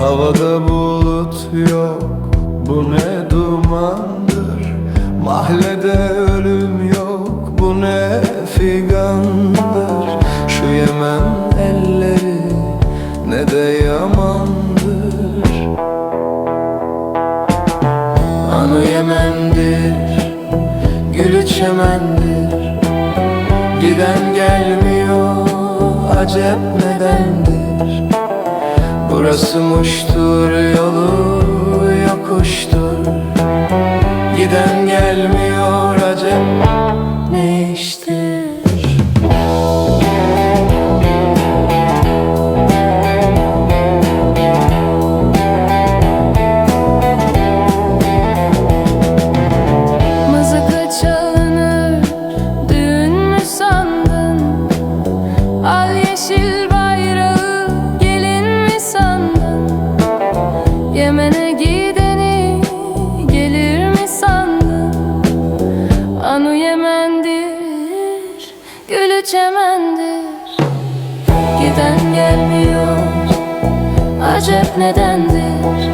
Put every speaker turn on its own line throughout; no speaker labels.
Havada bulut yok Bu ne dumandır? Mahallede ölüm yok Bu ne figandır? Şu Yemen elleri Ne de yamandır. Anı Yemen'dir Gülü çemendir. Giden gelmiyor Acep nedendir Burası muştur yolu yokuştur. Giden gelmiyor acep ne iştir
Yemen'e gideni Gelir mi sandın? Anu Yemen'dir Gülü çemendir Giden gelmiyor Acep nedendir?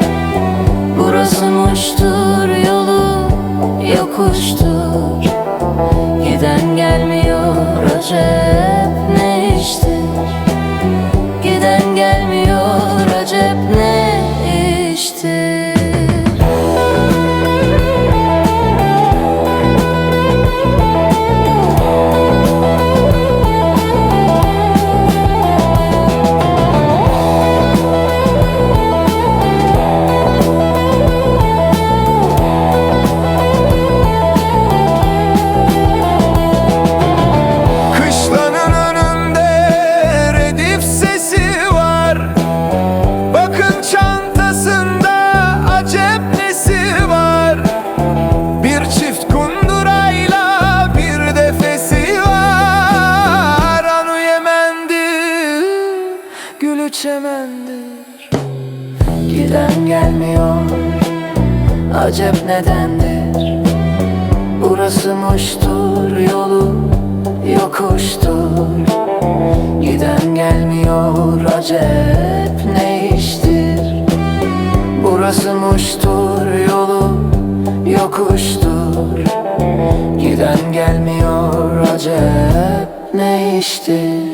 Burası muştur yolu yokuştur. Giden gelmiyor acep
gülü çemendir Giden gelmiyor, acep nedendir? Burası muştur yolu yokuştur. Giden gelmiyor acep ne iştir? Burası muştur yolu yokuştur. Giden gelmiyor acep ne iştir